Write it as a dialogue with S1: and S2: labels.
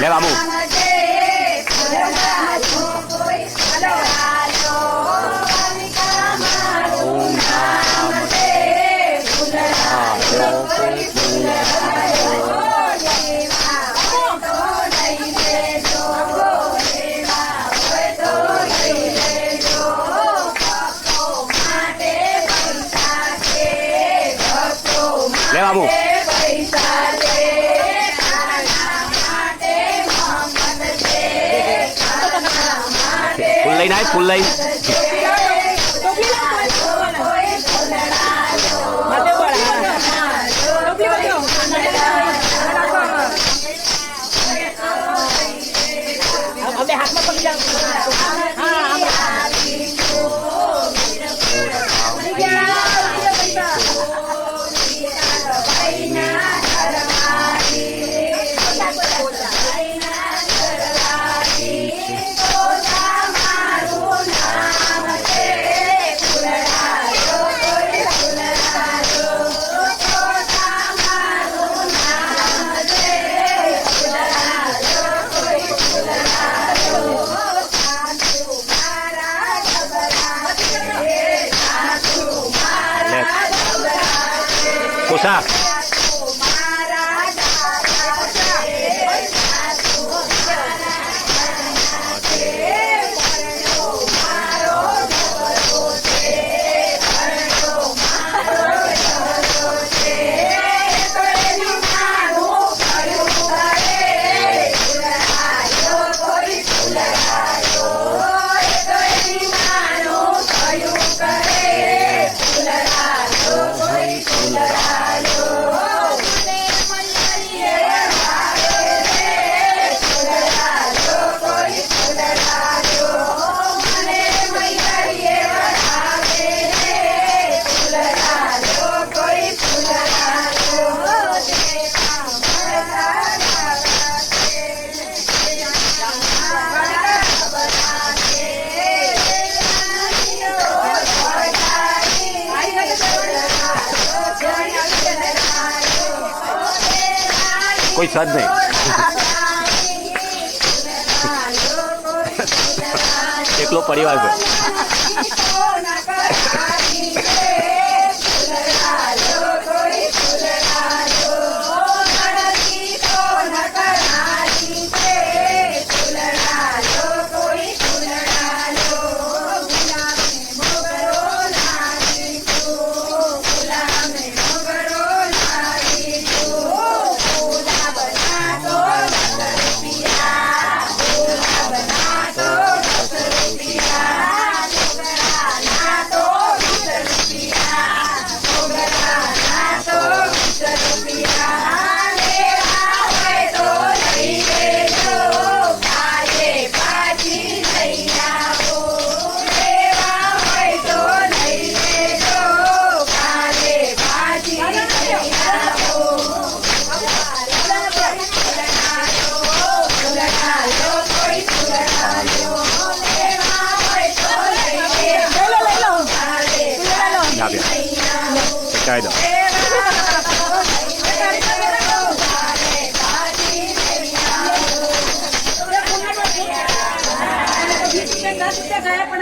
S1: Le vamos. Babu ફૂલ લઈને આય ફૂલ લઈ Jax. કોઈ સદ નહીં. એકલો પરિવાર છે. કાયદો
S2: પણ